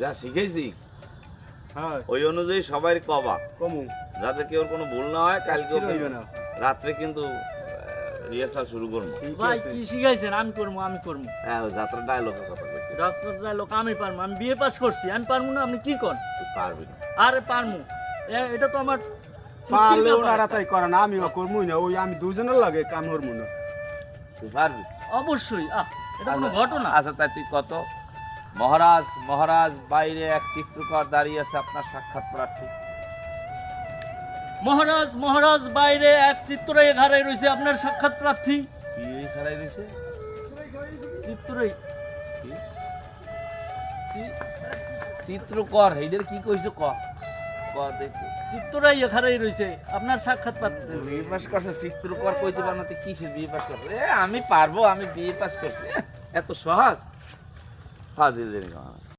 যা শিখেছি। হ্যাঁ। ওই অনুযায়ী সবাই কবা। কমু। যাতে কেউ কোনো ভুল না হয় কালকে রাত্রে কিন্তু রিহার্সাল শুরু করব। ভাই কি শিখাইছেন? আমি করব আমি করব। হ্যাঁ যাত্রা ডায়লগের কথা বলছি। লোক আমি পারব আমি বিয়ে পাস করছি আমি পারব না আপনি কি কর তুই পারবি না। আরে পারব। এটা তো আমার পারলে ওনারা তাই করে না আমিও করমুই না ওই আমি দুজনের লাগে কাম করমু না। তুই পারবি? অবশ্যই আহ এটা কোনো আচ্ছা, ঘটনা? আচ্ছা তাই তুই কত? মহারাজ মহারাজ বাইরে এক চিত্রকর দাঁড়িয়ে আছে আপনার সাক্ষাৎ প্রার্থী। মহারাজ মহারাজ বাইরে এক চিত্তরাই ঘাড়ে রয়েছে আপনার সাক্ষাৎ প্রার্থী। কি রয়েছে? চিত্রকর এইদের কি কইছো ক? ক দেখি। চিত্তরাই এখানেই রয়েছে আপনার সাক্ষাৎ প্রার্থী। বিয়ে পাস করছে চিত্রকর কইতে পার না তুই কিসে পাস করছে এ আমি পারব আমি বিয়ে পাস করছি। এত সহজ? 趴嘴嘴里干